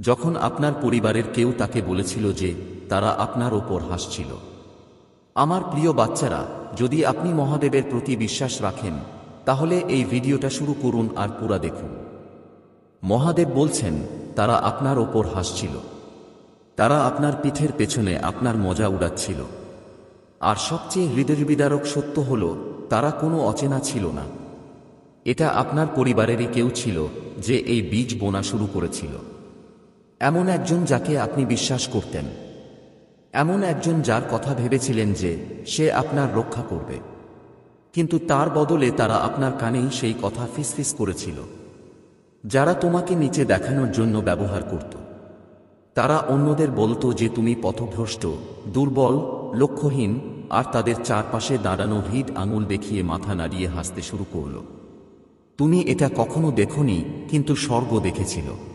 যখন আপনার পরিবারের কেউ তাকে বলেছিল যে তারা আপনার ওপর হাসছিল। আমার প্রিয় বাচ্চারা, যদি আপনি মহাদেবের প্রতি বিশ্বাস রাখেন, তাহলে এই ভিডিওটা শুরু করুন আর পুরা দেখুন। মহাদেব বলছেন, তারা আপনার ওপর হাসছিল। তারা আপনার পিঠের পেছনে আপনার মজা উড়াচ্ছিল। আর সবচেয়ে হৃদয়বিদারক সত্য হল, তারা কোনো অচেনা ছিল না। এটা আপনার পরিবারেরই কেউ ছিল, যে এই বীজ বোনা শুরু করেছিল। এমন একজন যাকে আপনি বিশ্বাস করতেন। এমন একজন যার কথা ভেবেছিলেন যে সে আপনার রক্ষা করবে। কিন্তু তার বদলে তারা আপনার কানেই সেই কথা ফিসফিস করেছিল। যারা তোমাকে নিচে দেখানোর জন্য ব্যবহার করত। তারা অন্যদের বলতো যে তুমি পথভ্রষ্ট, দুর্বল, লক্ষ্যহীন, আর তাদের চারপাশে দাঁড়ানো ভিড় আঙুল দেখিয়ে মাথা নাড়িয়ে হাসতে শুরু করল। তুমি এটা কখনো দেখনি, কিন্তু স্বর্গ দেখেছিল।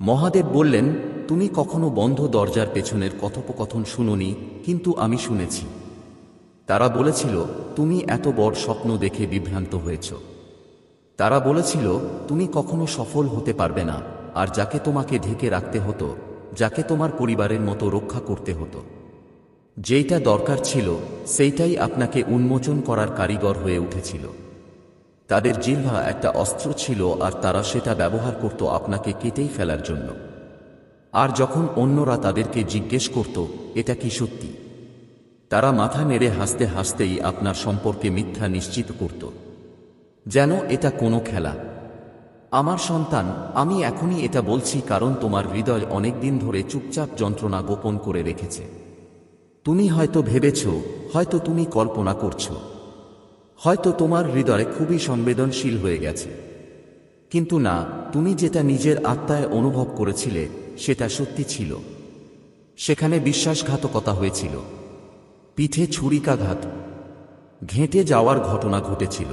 মহাদেব বললেন, তুমি কখনো বন্ধ দরজার পেছনের কথোপকথন শুনোনি, কিন্তু আমি শুনেছি। তারা বলেছিল, তুমি এত বড় স্বপ্ন দেখে বিভ্রান্ত হয়েছ। তারা বলেছিল, তুমি কখনো সফল হতে পারবে না, আর যাকে তোমাকে ঢেকে রাখতে হতো, যাকে তোমার পরিবারের মতো রক্ষা করতে হতো। যেইটা দরকার ছিল, সেইটাই আপনাকে উন্মোচন করার কারিগর হয়ে উঠেছিল। তাদের জিহ্বা একটা অস্ত্র ছিল আর তারা সেটা ব্যবহার করত আপনাকে কেটেই ফেলার জন্য। আর যখন অন্যরা তাদেরকে জিজ্ঞেস করত, এটা কি সত্যি? তারা মাথা নেড়ে হাসতে হাসতেই আপনার সম্পর্কে মিথ্যা নিশ্চিত করত। যেন এটা কোনো খেলা। আমার সন্তান, আমি এখনই এটা বলছি কারণ তোমার হৃদয় অনেক দিন ধরে চুপচাপ যন্ত্রণা গোপন করে রেখেছে। তুমি হয়তো ভেবেছ, হয়তো তুমি কল্পনা করছ। হয়তো তোমার হৃদয় খুবই সংবেদনশীল হয়ে গেছে। কিন্তু না, তুমি যেটা নিজের আত্মায় অনুভব করেছিলে, সেটা সত্যি ছিল। সেখানে বিশ্বাসঘাতকতা হয়েছিল। পিঠে ছুরিকাঘাত, ঘেঁটে যাওয়ার ঘটনা ঘটেছিল।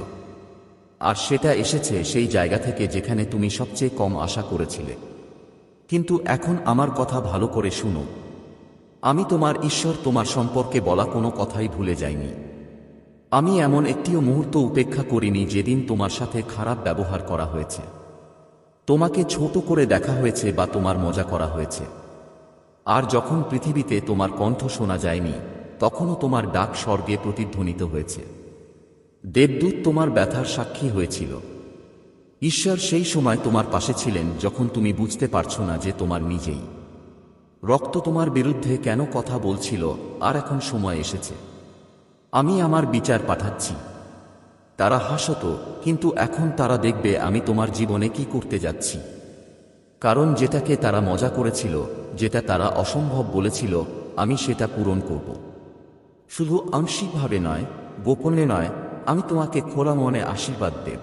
আর সেটা এসেছে সেই জায়গা থেকে যেখানে তুমি সবচেয়ে কম আশা করেছিলে। কিন্তু এখন আমার কথা ভালো করে শুনো। আমি তোমার ঈশ্বর তোমার সম্পর্কে বলা কোনো কথাই ভুলে যাইনি। আমি এমন একটিও মুহূর্ত উপেক্ষা করিনি যেদিন তোমার সাথে খারাপ ব্যবহার করা হয়েছে। তোমাকে ছোট করে দেখা হয়েছে বা তোমার মজা করা হয়েছে। আর যখন পৃথিবীতে তোমার কণ্ঠ শোনা যায়নি, তখনও তোমার ডাক স্বর্গে প্রতিধ্বনিত হয়েছে। দেবদূত তোমার ব্যথার সাক্ষী হয়েছিল। ঈশ্বর সেই সময় তোমার পাশে ছিলেন যখন তুমি বুঝতে পারছ না যে তোমার নিজেই। রক্ত তোমার বিরুদ্ধে কেন কথা বলছিল, আর এখন সময় এসেছে। আমি আমার বিচার পাঠাচ্ছি। তারা হাসত, কিন্তু এখন তারা দেখবে আমি তোমার জীবনে কি করতে যাচ্ছি। কারণ যেটাকে তারা মজা করেছিল, যেটা তারা অসম্ভব বলেছিল, আমি সেটা পূরণ করব। শুধু আংশিকভাবে নয়, গোপনে নয়, আমি তোমাকে খোলা মনে আশীর্বাদ দেব।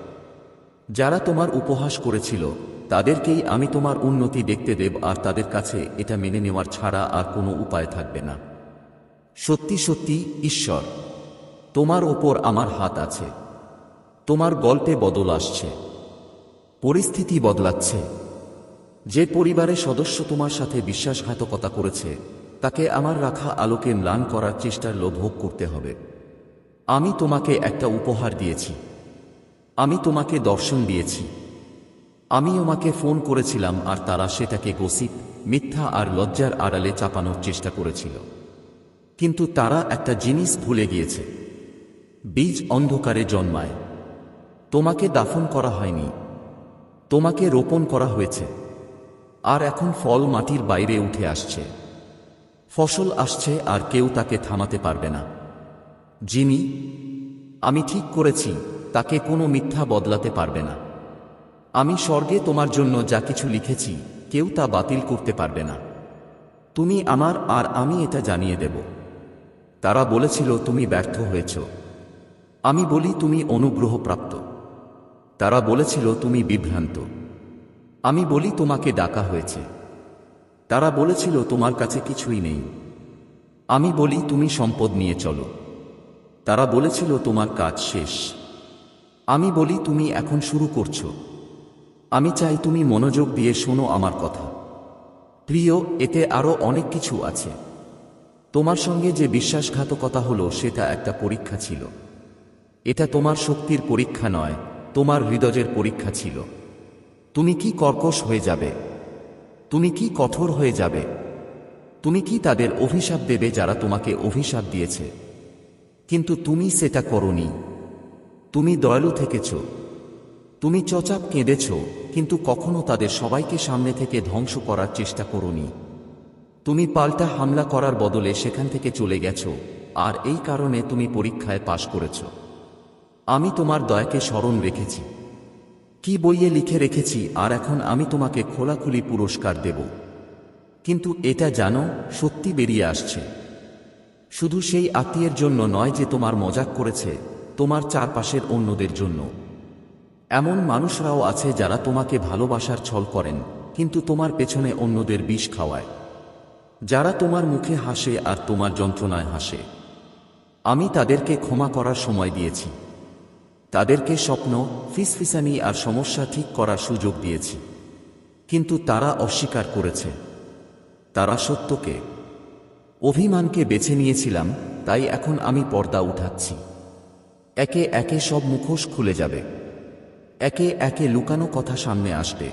যারা তোমার উপহাস করেছিল, তাদেরকেই আমি তোমার উন্নতি দেখতে দেব আর তাদের কাছে এটা মেনে নেওয়ার ছাড়া আর কোনো উপায় থাকবে না। সত্যি সত্যি, ঈশ্বর তোমার ওপর আমার হাত আছে। তোমার গল্পে বদল আসছে। পরিস্থিতি বদলাচ্ছে। যে পরিবারের সদস্য তোমার সাথে বিশ্বাসঘাতকতা করেছে, তাকে আমার রাখা আলোকে ম্লান করার চেষ্টার লোভোগ করতে হবে। আমি তোমাকে একটা উপহার দিয়েছি। আমি তোমাকে দর্শন দিয়েছি। আমি ওমাকে ফোন করেছিলাম আর তারা সেটাকে গসিপ, মিথ্যা আর লজ্জার আড়ালে চাপানোর চেষ্টা করেছিল। কিন্তু তারা একটা জিনিস ভুলে গিয়েছে। বীজ অন্ধকারে জন্মায়। তোমাকে দাফন করা হয়নি। তোমাকে রোপণ করা হয়েছে। আর এখন ফল মাটির বাইরে উঠে আসছে। ফসল আসছে আর কেউ তাকে থামাতে পারবে না। জিমি আমি ঠিক করেছি, তাকে কোনো মিথ্যা বদলাতে পারবে না। আমি স্বর্গে তোমার জন্য যা কিছু লিখেছি, কেউ তা বাতিল করতে পারবে না। তুমি আমার আর আমি এটা জানিয়ে দেব। তারা বলেছিল, তুমি ব্যর্থ হয়েছ। আমি বলি তুমি অনুগ্রহপ্রাপ্ত। তারা বলেছিল, তুমি বিভ্রান্ত। আমি বলি, তোমাকে ডাকা হয়েছে। তারা বলেছিল, তোমার কাছে কিছুই নেই। আমি বলি, তুমি সম্পদ নিয়ে চলো। তারা বলেছিল, তোমার কাজ শেষ। আমি বলি, তুমি এখন শুরু করছ। আমি চাই, তুমি মনোযোগ দিয়ে শোনো আমার কথা। প্রিয়, এতে আরও অনেক কিছু আছে। তোমার সঙ্গে যে বিশ্বাসঘাতকতা হলো, সেটা একটা পরীক্ষা ছিল। এটা তোমার শক্তির পরীক্ষা নয়, তোমার হৃদয়ের পরীক্ষা ছিল। তুমি কি কর্কশ হয়ে যাবে? তুমি কি কঠোর হয়ে যাবে? তুমি কি তাদের অভিশাপ দেবে যারা তোমাকে অভিশাপ দিয়েছে? কিন্তু তুমি সেটা করনি। তুমি দয়ালু থেকেছ। তুমি চচাপ কেঁদেছ, কিন্তু কখনো তাদের সবাইকে সামনে থেকে ধ্বংস করার চেষ্টা করনি। তুমি পাল্টা হামলা করার বদলে সেখান থেকে চলে গেছ, আর এই কারণে তুমি পরীক্ষায় পাশ করেছ। আমি তোমার দয়াকে স্মরণ রেখেছি। কি বইয়ে লিখে রেখেছি আর এখন আমি তোমাকে খোলাখুলি পুরস্কার দেব। কিন্তু এটা জানো, সত্যি বেরিয়ে আসছে। শুধু সেই আত্মীয়ের জন্য নয় যে তোমার মজাক করেছে, তোমার চারপাশের অন্যদের জন্য। এমন মানুষরাও আছে যারা তোমাকে ভালোবাসার ছল করেন, কিন্তু তোমার পেছনে অন্যদের বিষ খাওয়ায়। যারা তোমার মুখে হাসে আর তোমার যন্ত্রণায় হাসে। আমি তাদেরকে ক্ষমা করার সময় দিয়েছি। তাদেরকে স্বপ্ন, ফিসফিসানি আর সমস্যা ঠিক করার সুযোগ দিয়েছি। কিন্তু তারা অস্বীকার করেছে। তারা সত্যকে। অভিমানকে বেছে নিয়েছিলাম, তাই এখন আমি পর্দা উঠাচ্ছি। একে একে সব মুখোশ খুলে যাবে। একে একে লুকানো কথা সামনে আসবে।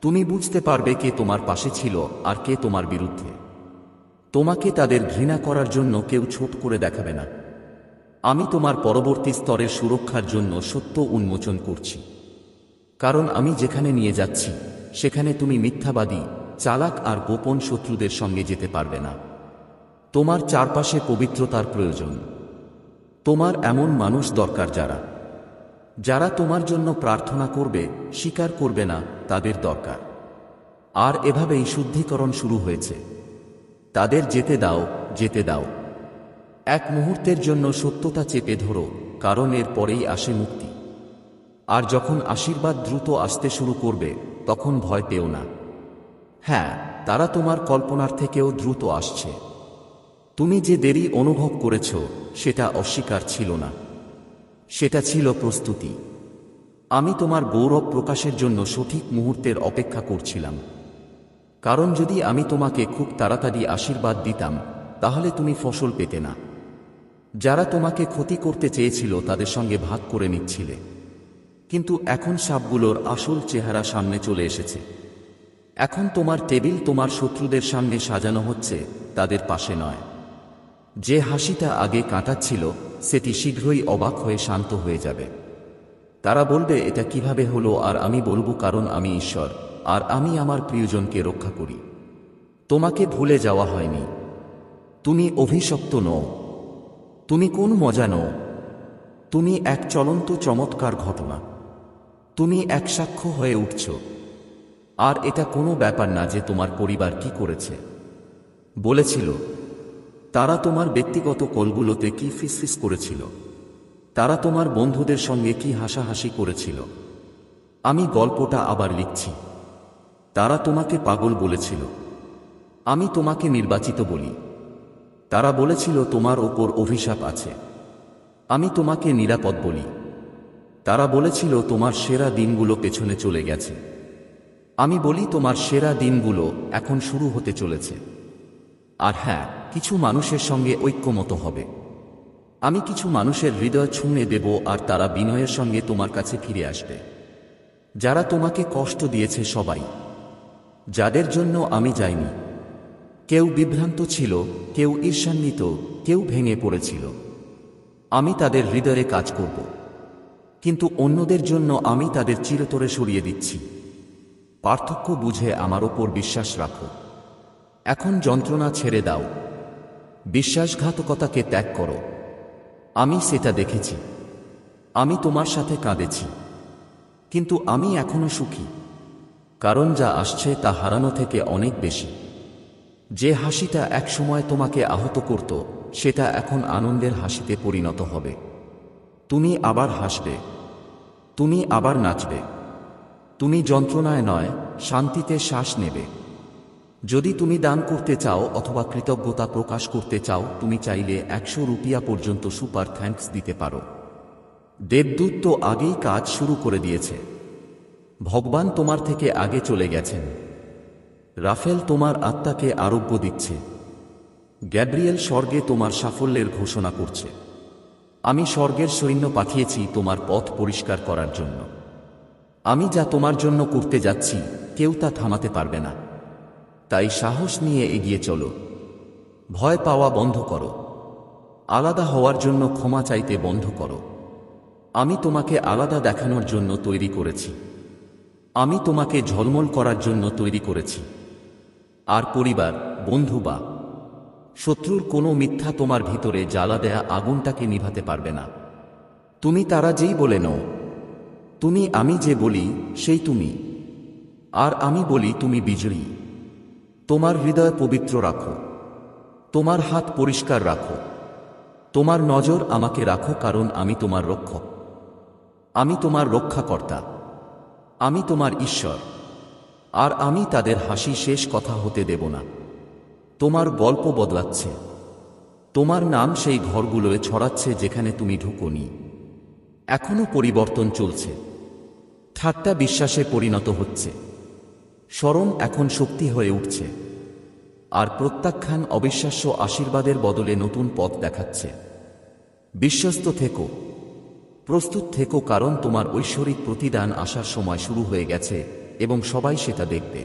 তুমি বুঝতে পারবে কে তোমার পাশে ছিল আর কে তোমার বিরুদ্ধে। তোমাকে তাদের ঘৃণা করার জন্য কেউ ছোট করে দেখাবে না। আমি তোমার পরবর্তী স্তরের সুরক্ষার জন্য সত্য উন্মোচন করছি। কারণ আমি যেখানে নিয়ে যাচ্ছি, সেখানে তুমি মিথ্যাবাদী, চালাক আর গোপন শত্রুদের সঙ্গে যেতে পারবে না। তোমার চারপাশে পবিত্রতার প্রয়োজন। তোমার এমন মানুষ দরকার যারা যারা তোমার জন্য প্রার্থনা করবে, স্বীকার করবে না, তাদের দরকার। আর এভাবেই শুদ্ধিকরণ শুরু হয়েছে। তাদের যেতে দাও যেতে দাও। এক মুহূর্তের জন্য সত্যতা চেপে ধরো, কারণ এর পরেই আসে মুক্তি। আর যখন আশীর্বাদ দ্রুত আসতে শুরু করবে, তখন ভয় পেও না। হ্যাঁ তারা তোমার কল্পনার থেকেও দ্রুত আসছে। তুমি যে দেরি অনুভব করেছ, সেটা অস্বীকার ছিল না। সেটা ছিল প্রস্তুতি। আমি তোমার গৌরব প্রকাশের জন্য সঠিক মুহূর্তের অপেক্ষা করছিলাম। কারণ যদি আমি তোমাকে খুব তাড়াতাড়ি আশীর্বাদ দিতাম, তাহলে তুমি ফসল পেতে না। যারা তোমাকে ক্ষতি করতে চেয়েছিল তাদের সঙ্গে ভাগ করে নিচ্ছিলে। কিন্তু এখন সাপগুলোর আসল চেহারা সামনে চলে এসেছে। এখন তোমার টেবিল তোমার শত্রুদের সামনে সাজানো হচ্ছে, তাদের পাশে নয়। যে হাসিটা আগে কাটাচ্ছিল, সেটি শীঘ্রই অবাক হয়ে শান্ত হয়ে যাবে। তারা বলবে, এটা কীভাবে হলো আর আমি বলব কারণ আমি ঈশ্বর, আর আমি আমার প্রিয়জনকে রক্ষা করি। তোমাকে ভুলে যাওয়া হয়নি। তুমি অভিশপ্ত নও। তুমি কোন মজা নও। তুমি এক চলন্ত চমৎকার ঘটনা। তুমি এক সাক্ষ্য হয়ে উঠছ। আর এটা কোনো ব্যাপার না যে তোমার পরিবার কি করেছে। বলেছিল, তারা তোমার ব্যক্তিগত কলগুলোতে কি ফিসফিস করেছিল? তারা তোমার বন্ধুদের সঙ্গে কি হাসাহাসি করেছিল? আমি গল্পটা আবার লিখছি। তারা তোমাকে পাগল বলেছিল। আমি তোমাকে নির্বাচিত বলি। তারা বলেছিল, তোমার ওপর অভিশাপ আছে। আমি তোমাকে নিরাপদ বলি। তারা বলেছিল, তোমার সেরা দিনগুলো পেছনে চলে গেছে। আমি বলি, তোমার সেরা দিনগুলো এখন শুরু হতে চলেছে। আর হ্যাঁ কিছু মানুষের সঙ্গে ঐক্যমত হবে। আমি কিছু মানুষের হৃদয় ছুঁয়ে দেব আর তারা বিনয়ের সঙ্গে তোমার কাছে ফিরে আসবে। যারা তোমাকে কষ্ট দিয়েছে সবাই। যাদের জন্য আমি যাইনি। কেউ বিভ্রান্ত ছিল, কেউ ঈর্ষান্বিত, কেউ ভেঙে পড়েছিল। আমি তাদের হৃদয়ে কাজ করব। কিন্তু অন্যদের জন্য আমি তাদের চিরতরে সরিয়ে দিচ্ছি। পার্থক্য বুঝে আমার ওপর বিশ্বাস রাখো। এখন যন্ত্রণা ছেড়ে দাও। বিশ্বাসঘাতকতাকে ত্যাগ করো। আমি সেটা দেখেছি। আমি তোমার সাথে কাঁদেছি। কিন্তু আমি এখনও সুখী। কারণ যা আসছে তা হারানো থেকে অনেক বেশি। যে হাসিটা একসময় তোমাকে আহত করত, সেটা এখন আনন্দের হাসিতে পরিণত হবে। তুমি আবার হাসবে। তুমি আবার নাচবে। তুমি যন্ত্রণায় নয়, শান্তিতে শ্বাস নেবে। যদি তুমি দান করতে চাও অথবা কৃতজ্ঞতা প্রকাশ করতে চাও, তুমি চাইলে একশো রুপিয়া পর্যন্ত সুপার থ্যাঙ্কস দিতে পারো। দেবদূত তো আগেই কাজ শুরু করে দিয়েছে। ভগবান তোমার থেকে আগে চলে গেছেন। রাফেল তোমার আত্মাকে আরোগ্য দিচ্ছে। গ্যাব্রিয়েল স্বর্গে তোমার সাফল্যের ঘোষণা করছে। আমি স্বর্গের সৈন্য পাঠিয়েছি তোমার পথ পরিষ্কার করার জন্য। আমি যা তোমার জন্য করতে যাচ্ছি, কেউ তা থামাতে পারবে না। তাই সাহস নিয়ে এগিয়ে চলো। ভয় পাওয়া বন্ধ করো। আলাদা হওয়ার জন্য ক্ষমা চাইতে বন্ধ করো। আমি তোমাকে আলাদা দেখানোর জন্য তৈরি করেছি। আমি তোমাকে ঝলমল করার জন্য তৈরি করেছি। আর পরিবার, বন্ধু বা শত্রুর কোনো মিথ্যা তোমার ভিতরে জ্বালা দেয়া আগুনটাকে নিভাতে পারবে না। তুমি তারা যেই বলে নও, তুমি আমি যে বলি, সেই তুমি। আর আমি বলি, তুমি বিজয়ী। তোমার হৃদয় পবিত্র রাখো। তোমার হাত পরিষ্কার রাখো। তোমার নজর আমাকে রাখো, কারণ আমি তোমার রক্ষক। আমি তোমার রক্ষাকর্তা। আমি তোমার ঈশ্বর। আর আমি তাদের হাসি শেষ কথা হতে দেব না। তোমার গল্প বদলাচ্ছে। তোমার নাম সেই ঘরগুলোয় ছড়াচ্ছে যেখানে তুমি ঢুকোনি। এখনও পরিবর্তন চলছে। ঠাট্টা বিশ্বাসে পরিণত হচ্ছে। স্মরণ এখন শক্তি হয়ে উঠছে। আর প্রত্যাখ্যান অবিশ্বাস্য আশীর্বাদের বদলে নতুন পথ দেখাচ্ছে। বিশ্বস্ত থেকো। প্রস্তুত থেকো কারণ তোমার ঐশ্বরিক প্রতিদান আসার সময় শুরু হয়ে গেছে। এবং সবাই সেটা দেখবে।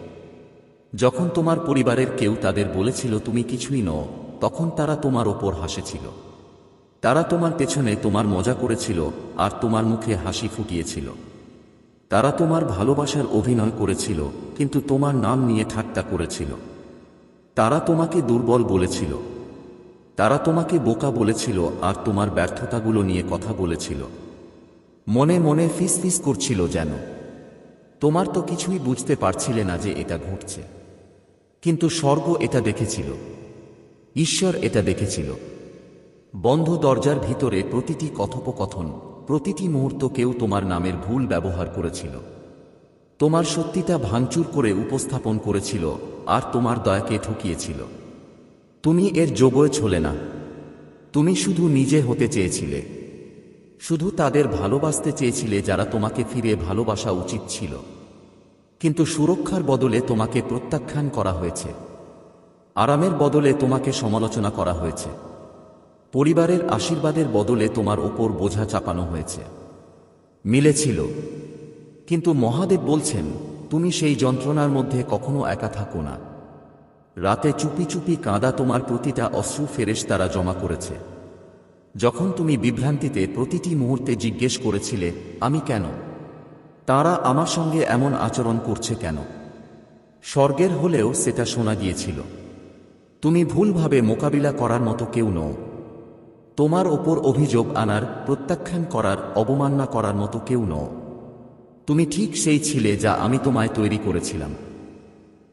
যখন তোমার পরিবারের কেউ তাদের বলেছিল, তুমি কিছুই নও, তখন তারা তোমার ওপর হাসেছিল। তারা তোমার পেছনে তোমার মজা করেছিল আর তোমার মুখে হাসি ফুটিয়েছিল। তারা তোমার ভালোবাসার অভিনয় করেছিল, কিন্তু তোমার নাম নিয়ে ঠাট্টা করেছিল। তারা তোমাকে দুর্বল বলেছিল। তারা তোমাকে বোকা বলেছিল আর তোমার ব্যর্থতাগুলো নিয়ে কথা বলেছিল। মনে মনে ফিস ফিস করছিল যেন। তোমার তো কিছুই বুঝতে পারছিলে না যে এটা ঘটছে। কিন্তু স্বর্গ এটা দেখেছিল। ঈশ্বর এটা দেখেছিল। বন্ধ দরজার ভিতরে প্রতিটি কথোপকথন, প্রতিটি মুহূর্ত কেউ তোমার নামের ভুল ব্যবহার করেছিল। তোমার সত্যিটা ভাঙচুর করে উপস্থাপন করেছিল আর তোমার দয়াকে ঠকিয়েছিল। তুমি এর যোগ্য ছোলে না। তুমি শুধু নিজে হতে চেয়েছিলে। শুধু তাদের ভালোবাসতে চেয়েছিলে যারা তোমাকে ফিরে ভালোবাসা উচিত ছিল। কিন্তু সুরক্ষার বদলে তোমাকে প্রত্যাখ্যান করা হয়েছে। আরামের বদলে তোমাকে সমালোচনা করা হয়েছে। পরিবারের আশীর্বাদের বদলে তোমার ওপর বোঝা চাপানো হয়েছে। মিলেছিল কিন্তু মহাদেব বলছেন, তুমি সেই যন্ত্রণার মধ্যে কখনো একা থাকো না। রাতে চুপি চুপি কাঁদা তোমার প্রতিটা অশ্রু ফেরেশ তারা জমা করেছে। যখন তুমি বিভ্রান্তিতে প্রতিটি মুহূর্তে জিজ্ঞেস করেছিলে, আমি কেন? তারা আমার সঙ্গে এমন আচরণ করছে কেন? স্বর্গের হলেও সেটা শোনা গিয়েছিল। তুমি ভুলভাবে মোকাবিলা করার মতো কেউ নও। তোমার ওপর অভিযোগ আনার, প্রত্যাখ্যান করার, অবমাননা করার মতো কেউ নও। তুমি ঠিক সেই ছিলে যা আমি তোমায় তৈরি করেছিলাম।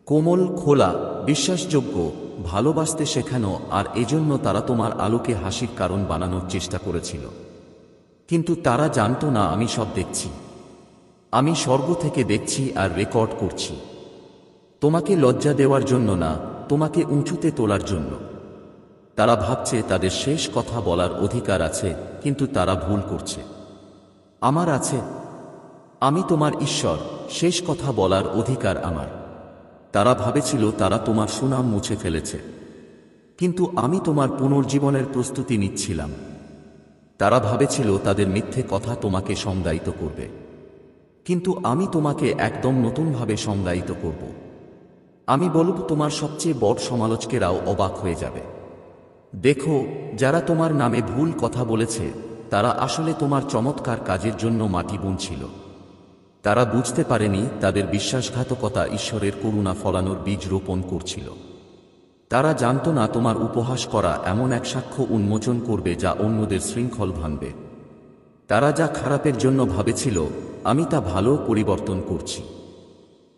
কোমল, খোলা, বিশ্বাসযোগ্য ভালোবাসতে শেখানো আর এজন্য তারা তোমার আলোকে হাসির কারণ বানানোর চেষ্টা করেছিল। কিন্তু তারা জানতো না, আমি সব দেখছি। আমি স্বর্গ থেকে দেখছি আর রেকর্ড করছি। তোমাকে লজ্জা দেওয়ার জন্য না, তোমাকে উঁচুতে তোলার জন্য। তারা ভাবছে তাদের শেষ কথা বলার অধিকার আছে, কিন্তু তারা ভুল করছে। আমার আছে। আমি তোমার ঈশ্বর, শেষ কথা বলার অধিকার আমার। তারা ভাবেছিল তারা তোমার সুনাম মুছে ফেলেছে। কিন্তু আমি তোমার পুনর্জীবনের প্রস্তুতি নিচ্ছিলাম। তারা ভাবেছিল তাদের মিথ্যে কথা তোমাকে সংজ্ঞায়িত করবে। কিন্তু আমি তোমাকে একদম নতুনভাবে সংজ্ঞায়িত করব। আমি বলব তোমার সবচেয়ে বড় সমালোচকেরাও অবাক হয়ে যাবে। দেখো, যারা তোমার নামে ভুল কথা বলেছে, তারা আসলে তোমার চমৎকার কাজের জন্য মাটি বুনছিল। তারা বুঝতে পারেনি তাদের বিশ্বাসঘাতকতা ঈশ্বরের করুণা ফলানোর বীজ রোপণ করছিল। তারা জানত না তোমার উপহাস করা এমন এক সাক্ষ্য উন্মোচন করবে যা অন্যদের শৃঙ্খল ভাঙবে। তারা যা খারাপের জন্য ভাবেছিল, আমি তা ভালো পরিবর্তন করছি।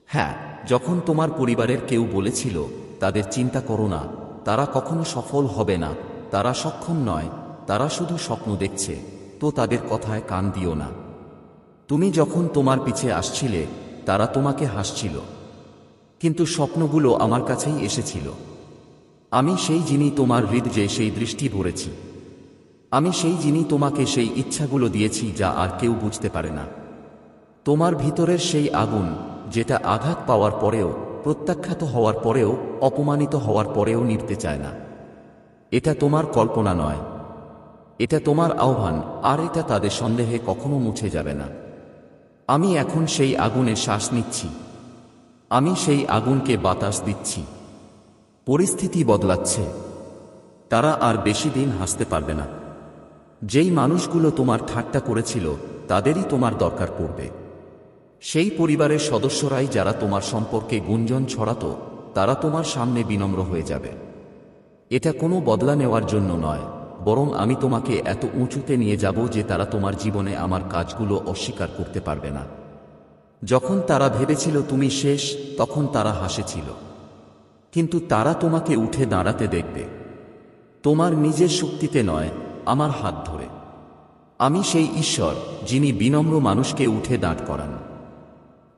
হ্যাঁ যখন তোমার পরিবারের কেউ বলেছিল, তাদের চিন্তা করো না, তারা কখনো সফল হবে না, তারা সক্ষম নয়, তারা শুধু স্বপ্ন দেখছে, তো তাদের কথায় কান দিও না। তুমি যখন তোমার পিছে আসছিলে, তারা তোমাকে হাসছিল। কিন্তু স্বপ্নগুলো আমার কাছেই এসেছিল। আমি সেই যিনি তোমার হৃদয়ে সেই দৃষ্টি ভরেছি আমি সেই যিনি তোমাকে সেই ইচ্ছাগুলো দিয়েছি যা আর কেউ বুঝতে পারে না। তোমার ভিতরের সেই আগুন, যেটা আঘাত পাওয়ার পরেও, প্রত্যাখ্যাত হওয়ার পরেও, অপমানিত হওয়ার পরেও নিতে চায় না। এটা তোমার কল্পনা নয়। এটা তোমার আহ্বান, আর এটা তাদের সন্দেহে কখনো মুছে যাবে না। আমি এখন সেই আগুনে শ্বাস নিচ্ছি। আমি সেই আগুনকে বাতাস দিচ্ছি। পরিস্থিতি বদলাচ্ছে। তারা আর বেশি দিন হাসতে পারবে না। যেই মানুষগুলো তোমার ঠাট্টা করেছিল, তাদেরই তোমার দরকার পড়বে। সেই পরিবারের সদস্যরাই যারা তোমার সম্পর্কে গুঞ্জন ছড়াতো, তারা তোমার সামনে বিনম্র হয়ে যাবে। এটা কোনো বদলা নেওয়ার জন্য নয়। বরং আমি তোমাকে এত উঁচুতে নিয়ে যাব যে তারা তোমার জীবনে আমার কাজগুলো অস্বীকার করতে পারবে না। যখন তারা ভেবেছিল তুমি শেষ, তখন তারা হাসেছিল। কিন্তু তারা তোমাকে উঠে দাঁড়াতে দেখবে। তোমার নিজের শক্তিতে নয়, আমার হাত ধরে। আমি সেই ঈশ্বর, যিনি বিনম্র মানুষকে উঠে দাঁড় করান।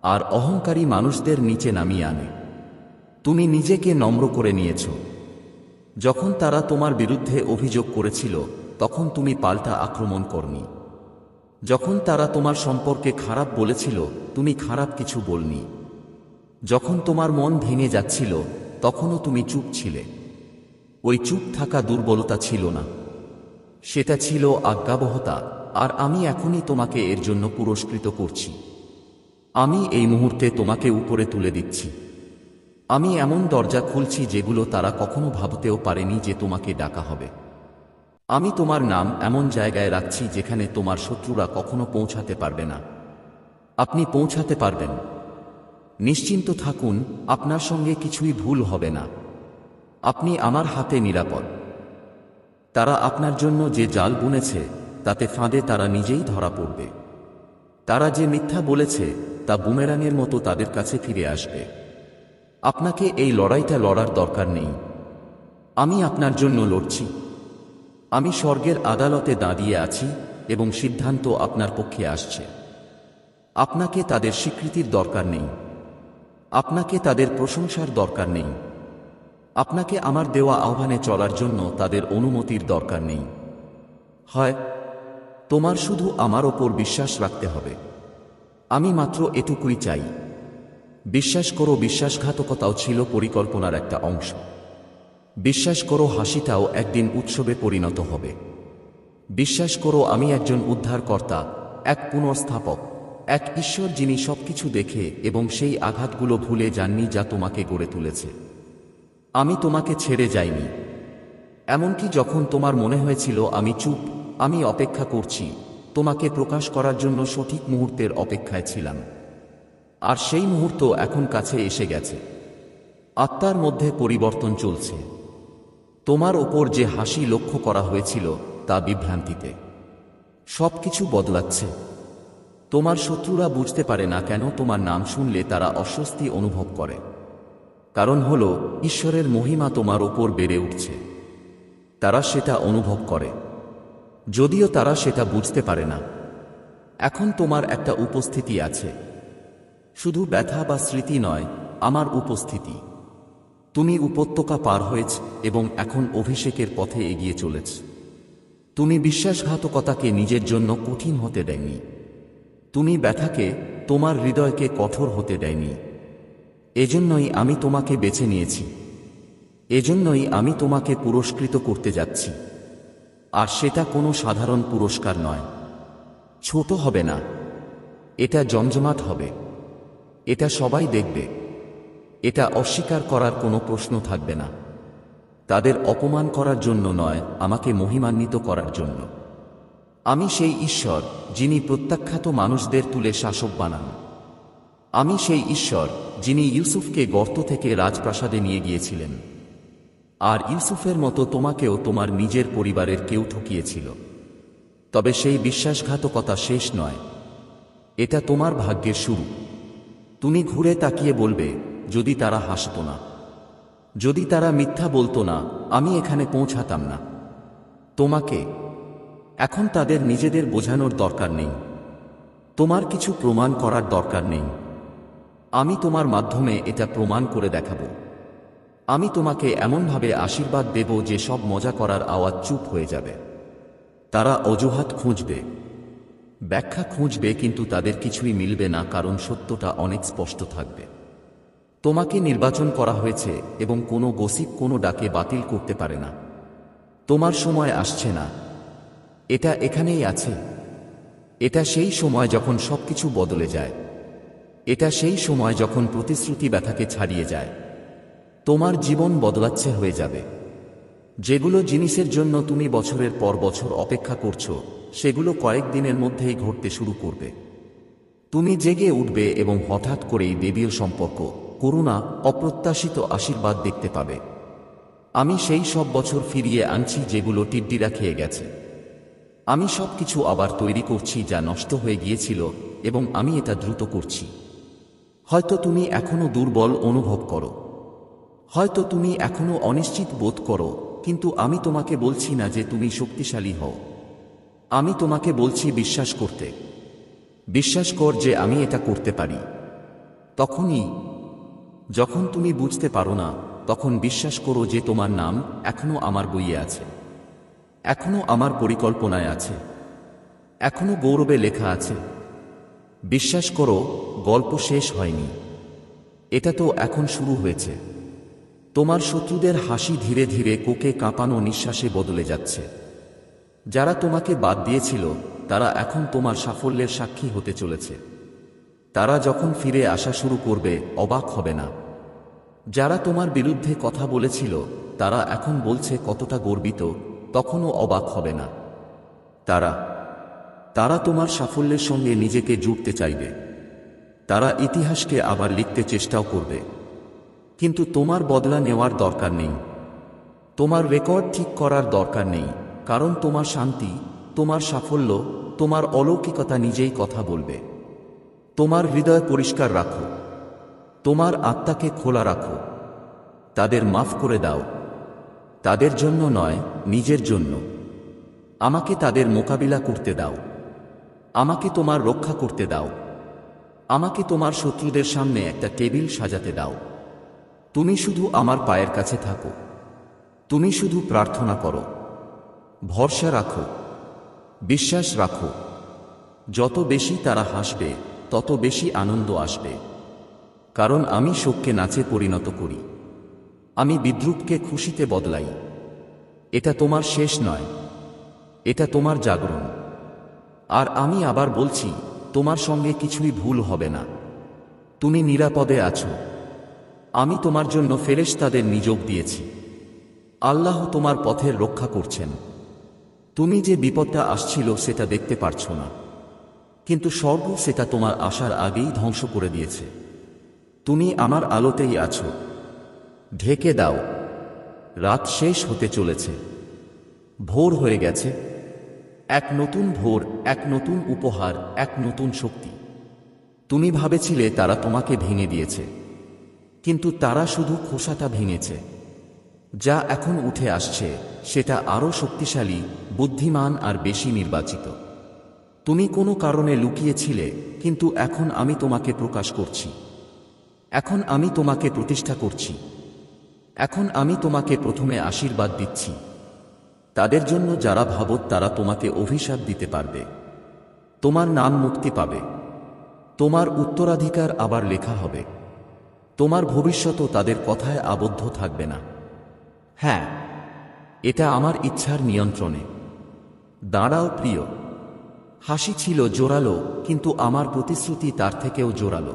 আর অহংকারী মানুষদের নিচে নামিয়ে আনে। তুমি নিজেকে নম্র করে নিয়েছ। যখন তারা তোমার বিরুদ্ধে অভিযোগ করেছিল, তখন তুমি পাল্টা আক্রমণ করনি। যখন তারা তোমার সম্পর্কে খারাপ বলেছিল, তুমি খারাপ কিছু বলনি। যখন তোমার মন ভেঙে যাচ্ছিল, তখনও তুমি চুপ ছিলে। ওই চুপ থাকা দুর্বলতা ছিল না। সেটা ছিল আজ্ঞাবহতা, আর আমি এখনই তোমাকে এর জন্য পুরস্কৃত করছি। আমি এই মুহূর্তে তোমাকে উপরে তুলে দিচ্ছি। আমি এমন দরজা খুলছি যেগুলো তারা কখনো ভাবতেও পারেনি যে তোমাকে ডাকা হবে। আমি তোমার নাম এমন জায়গায় রাখছি যেখানে তোমার শত্রুরা কখনো পৌঁছাতে পারবে না। আপনি পৌঁছাতে পারবেন। নিশ্চিন্ত থাকুন, আপনার সঙ্গে কিছুই ভুল হবে না। আপনি আমার হাতে নিরাপদ। তারা আপনার জন্য যে জাল বুনেছে, তাতে ফাঁদে তারা নিজেই ধরা পড়বে। তারা যে মিথ্যা বলেছে, তা বুমেরাঙের মতো তাদের কাছে ফিরে আসবে। আপনাকে এই লড়াইটা লড়ার দরকার নেই। আমি আপনার জন্য লড়ছি। আমি স্বর্গের আদালতে দাঁড়িয়ে আছি এবং সিদ্ধান্ত আপনার পক্ষে আসছে। আপনাকে তাদের স্বীকৃতির দরকার নেই। আপনাকে তাদের প্রশংসার দরকার নেই। আপনাকে আমার দেওয়া আহ্বানে চলার জন্য তাদের অনুমতির দরকার নেই। হয়, তোমার শুধু আমার ওপর বিশ্বাস রাখতে হবে। আমি মাত্র এটুকুই চাই। বিশ্বাস করো, বিশ্বাসঘাতকতাও ছিল পরিকল্পনার একটা অংশ। বিশ্বাস করো, হাসিটাও একদিন উৎসবে পরিণত হবে। বিশ্বাস করো, আমি একজন উদ্ধারকর্তা, এক পুনর্স্থাপক, এক ঈশ্বর যিনি সবকিছু দেখে এবং সেই আঘাতগুলো ভুলে যাননি যা তোমাকে গড়ে তুলেছে। আমি তোমাকে ছেড়ে যাইনি। এমনকি যখন তোমার মনে হয়েছিল, আমি চুপ, আমি অপেক্ষা করছি, তোমাকে প্রকাশ করার জন্য সঠিক মুহূর্তের অপেক্ষায় ছিলাম। আর সেই মুহূর্ত এখন কাছে এসে গেছে। আত্মার মধ্যে পরিবর্তন চলছে। তোমার ওপর যে হাসি লক্ষ্য করা হয়েছিল তা বিভ্রান্তিতে। সব কিছু বদলাচ্ছে। তোমার শত্রুরা বুঝতে পারে না কেন তোমার নাম শুনলে তারা অস্বস্তি অনুভব করে। কারণ হল, ঈশ্বরের মহিমা তোমার ওপর বেড়ে উঠছে। তারা সেটা অনুভব করে। যদিও তারা সেটা বুঝতে পারে না। এখন তোমার একটা উপস্থিতি আছে। শুধু ব্যথা বা স্মৃতি নয়, আমার উপস্থিতি। তুমি উপত্যকা পার হয়েছ এবং এখন অভিষেকের পথে এগিয়ে চলেছ। তুমি বিশ্বাসঘাতকতাকে নিজের জন্য কঠিন হতে দেয়নি। তুমি ব্যথাকে তোমার হৃদয়কে কঠোর হতে দেয়নি। এজন্যই আমি তোমাকে বেছে নিয়েছি। এজন্যই আমি তোমাকে পুরস্কৃত করতে যাচ্ছি। আর সেটা কোনো সাধারণ পুরস্কার নয়। ছোট হবে না। এটা জমজমাট হবে। এটা সবাই দেখবে। এটা অস্বীকার করার কোনো প্রশ্ন থাকবে না। তাদের অপমান করার জন্য নয়, আমাকে মহিমান্বিত করার জন্য। আমি সেই ঈশ্বর, যিনি প্রত্যাখ্যাত মানুষদের তুলে শাসক বানান। আমি সেই ঈশ্বর, যিনি ইউসুফকে গর্ত থেকে রাজপ্রাসাদে নিয়ে গিয়েছিলেন। আর ইউসুফের মতো তোমাকেও তোমার নিজের পরিবারের কেউ ঠকিয়েছিল। তবে সেই বিশ্বাসঘাতকতা শেষ নয়। এটা তোমার ভাগ্যের শুরু। তুমি ঘুরে তাকিয়ে বলবে, যদি তারা হাসত না। যদি তারা মিথ্যা বলতো না, আমি এখানে পৌঁছাতাম না। তোমাকে, এখন তাদের নিজেদের বোঝানোর দরকার নেই। তোমার কিছু প্রমাণ করার দরকার নেই। আমি তোমার মাধ্যমে এটা প্রমাণ করে দেখাবো। আমি তোমাকে এমনভাবে আশীর্বাদ দেব যে সব মজা করার আওয়াজ চুপ হয়ে যাবে। তারা অজুহাত খুঁজবে। ব্যাখ্যা খুঁজবে কিন্তু তাদের কিছুই মিলবে না, কারণ সত্যটা অনেক স্পষ্ট থাকবে। তোমাকে নির্বাচন করা হয়েছে এবং কোনো গসিপ কোনো ডাকে বাতিল করতে পারে না। তোমার সময় আসছে না। এটা এখানেই আছে। এটা সেই সময় যখন সবকিছু বদলে যায়। এটা সেই সময় যখন প্রতিশ্রুতি ব্যথাকে ছাড়িয়ে যায়। তোমার জীবন বদলাচ্ছে হয়ে যাবে। যেগুলো জিনিসের জন্য তুমি বছরের পর বছর অপেক্ষা করছ, সেগুলো কয়েকদিনের মধ্যেই ঘটতে শুরু করবে। তুমি জেগে উঠবে এবং হঠাৎ করেই দেবীয় সম্পর্ক, করুণা, অপ্রত্যাশিত আশীর্বাদ দেখতে পাবে। আমি সেই সব বছর ফিরিয়ে আনছি যেগুলো টিড্ডিরা খেয়ে গেছে। আমি সব কিছু আবার তৈরি করছি যা নষ্ট হয়ে গিয়েছিল এবং আমি এটা দ্রুত করছি। হয়তো তুমি এখনও দুর্বল অনুভব করো। হয়তো তুমি এখনও অনিশ্চিত বোধ করো কিন্তু আমি তোমাকে বলছি না যে তুমি শক্তিশালী হও। আমি তোমাকে বলছি বিশ্বাস করতে। বিশ্বাস কর যে আমি এটা করতে পারি। তখনই, যখন তুমি বুঝতে পারো না, তখন বিশ্বাস করো যে তোমার নাম এখনও আমার বইয়ে আছে। এখনও আমার পরিকল্পনায় আছে। এখনও গৌরবে লেখা আছে। বিশ্বাস করো, গল্প শেষ হয়নি। এটা তো এখন শুরু হয়েছে। তোমার শত্রুদের হাসি ধীরে ধীরে কোকে কাঁপানো নিঃশ্বাসে বদলে যাচ্ছে। যারা তোমাকে বাদ দিয়েছিল, তারা এখন তোমার সাফল্যের সাক্ষী হতে চলেছে। তারা যখন ফিরে আসা শুরু করবে, অবাক হবে না। যারা তোমার বিরুদ্ধে কথা বলেছিল, তারা এখন বলছে কতটা গর্বিত, তখনও অবাক হবে না। তারা তারা তোমার সাফল্যের সঙ্গে নিজেকে জুড়তে চাইবে। তারা ইতিহাসকে আবার লিখতে চেষ্টাও করবে। কিন্তু তোমার বদলা নেওয়ার দরকার নেই। তোমার রেকর্ড ঠিক করার দরকার নেই, কারণ তোমার শান্তি, তোমার সাফল্য, তোমার অলৌকিকতা নিজেই কথা বলবে। তোমার হৃদয় পরিষ্কার রাখো। তোমার আত্মাকে খোলা রাখো। তাদের মাফ করে দাও। তাদের জন্য নয়, নিজের জন্য। আমাকে তাদের মোকাবিলা করতে দাও। আমাকে তোমার রক্ষা করতে দাও। আমাকে তোমার শত্রুদের সামনে একটা টেবিল সাজাতে দাও। তুমি শুধু আমার পায়ের কাছে থাকো। তুমি শুধু প্রার্থনা করো। ভরসা রাখো। বিশ্বাস রাখো। যত বেশি তারা হাসবে, তত বেশি আনন্দ আসবে। কারণ আমি শোককে নাচে পরিণত করি। আমি বিদ্রুপকে খুশিতে বদলাই। এটা তোমার শেষ নয়। এটা তোমার জাগরণ। আর আমি আবার বলছি, তোমার সঙ্গে কিছুই ভুল হবে না। তুমি নিরাপদে আছো। আমি তোমার জন্য ফেরেশ তাদের নিযোগ দিয়েছি। আল্লাহ তোমার পথের রক্ষা করছেন। তুমি যে বিপদটা আসছিল সেটা দেখতে পারছ না। কিন্তু স্বর্গ সেটা তোমার আসার আগেই ধ্বংস করে দিয়েছে। তুমি আমার আলোতেই আছো। ঢেকে দাও। রাত শেষ হতে চলেছে। ভোর হয়ে গেছে। এক নতুন ভোর, এক নতুন উপহার, এক নতুন শক্তি। তুমি ভাবেছিলে তারা তোমাকে ভেঙে দিয়েছে। কিন্তু তারা শুধু খোসাটা ভেঙেছে। যা এখন উঠে আসছে, সেটা আরও শক্তিশালী, বুদ্ধিমান আর বেশি নির্বাচিত। তুমি কোনো কারণে লুকিয়েছিলে, কিন্তু এখন আমি তোমাকে প্রকাশ করছি। এখন আমি তোমাকে প্রতিষ্ঠা করছি। এখন আমি তোমাকে প্রথমে আশীর্বাদ দিচ্ছি। তাদের জন্য যারা ভাবত তারা তোমাকে অভিশাপ দিতে পারবে। তোমার নাম মুক্তি পাবে। তোমার উত্তরাধিকার আবার লেখা হবে। তোমার ভবিষ্যতও তাদের কথায় আবদ্ধ থাকবে না। হ্যাঁ এটা আমার ইচ্ছার নিয়ন্ত্রণে। দাঁড়াও প্রিয়। হাসি ছিল জোরালো, কিন্তু আমার প্রতিশ্রুতি তার থেকেও জোরালো।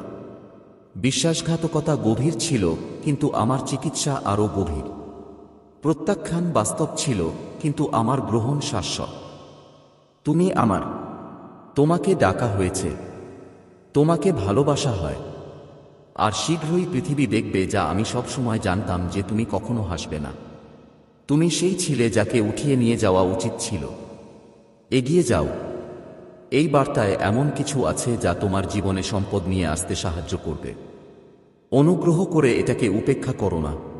বিশ্বাসঘাতকতা গভীর ছিল, কিন্তু আমার চিকিৎসা আরও গভীর। প্রত্যাখ্যান বাস্তব ছিল, কিন্তু আমার গ্রহণ শাশ্বত তুমি আমার, তোমাকে ডাকা হয়েছে। তোমাকে ভালোবাসা হয়। আর শীঘ্রই পৃথিবী দেখবে যা আমি সবসময় জানতাম যে তুমি কখনো হাসবে না। তুমি সেই ছিলে যাকে উঠিয়ে নিয়ে যাওয়া উচিত ছিল। এগিয়ে যাও। এই বার্তায় এমন কিছু আছে যা তোমার জীবনে সম্পদ নিয়ে আসতে সাহায্য করবে। অনুগ্রহ করে এটাকে উপেক্ষা করো না।